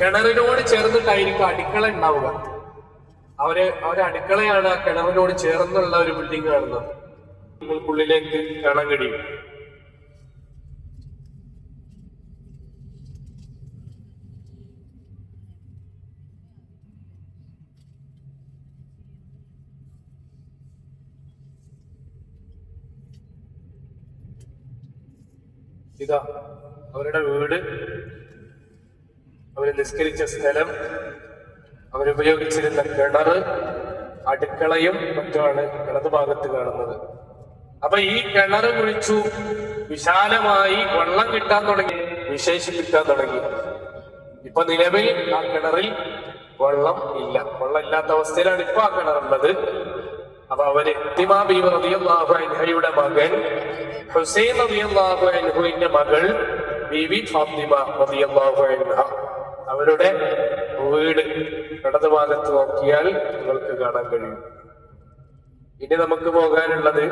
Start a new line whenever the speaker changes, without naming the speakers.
കിണറിനോട് ചേർന്നിട്ടായിരിക്കും അടുക്കള ഉണ്ടാവുക. അവർ അവരെ അടുക്കളയാണ് ആ കിണറിനോട് ചേർന്നുള്ള ഒരു ബിൽഡിംഗ് കാണുന്നത്. നിങ്ങൾക്കുള്ളിലേക്ക് കാണാൻ കഴിയും ഇതാ അവരുടെ വീട്. അവർ നിസ്കരിച്ച സ്ഥലം അവരുപയോഗിച്ചിരുന്ന കിണർ അടുക്കളയും മറ്റുമാണ് ഇടത് ഭാഗത്ത് കാണുന്നത്. അപ്പൊ ഈ കിണർ കുഴിച്ചു വിശാലമായി വെള്ളം കിട്ടാൻ തുടങ്ങി വിശേഷിപ്പിക്കാൻ തുടങ്ങി. ഇപ്പൊ നിലവിൽ ആ കിണറിൽ വെള്ളം ഇല്ല. വെള്ളം ഇല്ലാത്ത അവസ്ഥയിലാണ് ഇപ്പൊ ആ കിണറുള്ളത് അപ്പൊ അവർ ഫാത്തിമ ബീവി മകൻ ഹുസൈൻ റബിയുടെ അൻഹുവിന്റെ മകൾ ബീവി ഫാത്തിമ അൻഹ. അവരുടെ വീട് ഇടതുഭാഗത്ത് നോക്കിയാൽ നിങ്ങൾക്ക് കാണാൻ കഴിയും. ഇനി നമുക്ക് പോകാനുള്ളത്